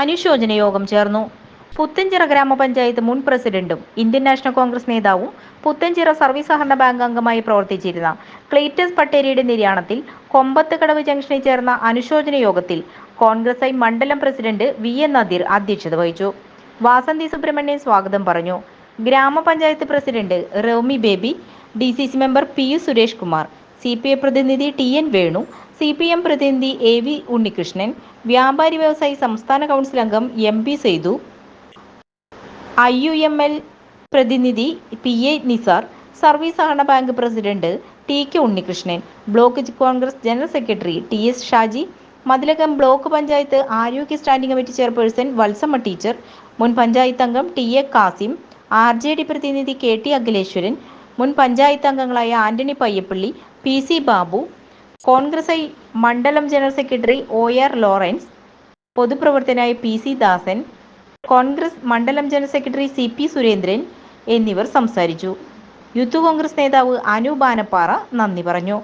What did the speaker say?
അനുശോചന യോഗം ചേർന്നു. പുത്തഞ്ചിറ ഗ്രാമപഞ്ചായത്ത് മുൻ പ്രസിഡന്റും ഇന്ത്യൻ നാഷണൽ കോൺഗ്രസ് നേതാവും പുത്തഞ്ചിറ സർവീസ് സഹകരണ ബാങ്ക് അംഗമായി പ്രവർത്തിച്ചിരുന്ന ക്ലീറ്റസ് പട്ടേരിയുടെ നിര്യാണത്തിൽ കൊമ്പത്തുകടവ് ജംഗ്ഷനിൽ ചേർന്ന അനുശോചന യോഗത്തിൽ കോൺഗ്രസ് ഐ മണ്ഡലം പ്രസിഡന്റ് വി എൻ നദീർ അധ്യക്ഷത വഹിച്ചു. വാസന്തി സുബ്രഹ്മണ്യൻ സ്വാഗതം പറഞ്ഞു. ഗ്രാമപഞ്ചായത്ത് president Romi Baby D C C member P U Suresh Kumar C P I പ്രതിനിധി T N Venu C P M പ്രതിനിധി എ വി ഉണ്ണികൃഷ്ണൻ വ്യാപാരി വ്യവസായി സംസ്ഥാന കൗൺസിൽ അംഗം M P Saithu I U M L പ്രതിനിധി പി എ നിസാർ സർവീസ് സഹകരണ bank president T K Unnikrishnan block Congress general secretary T S Shaji Mathilakam block panchayat ആരോഗ്യ standing committee chairperson Valsamma teacher മുൻ പഞ്ചായത്ത് അംഗം T A Kasim R J D പ്രതിനിധി K T Akhileswaran മുൻ പഞ്ചായത്ത് അംഗങ്ങളായ Antony Payyappilly P C Babu Congress I മണ്ഡലം general secretary O R Lawrence പൊതുപ്രവർത്തനായ P C Dasan Congress മണ്ഡലം general secretary C P Surendran എന്നിവർ സംസാരിച്ചു. Youth Congress നേതാവ് അനു ബാനപ്പാറ നന്ദി പറഞ്ഞു.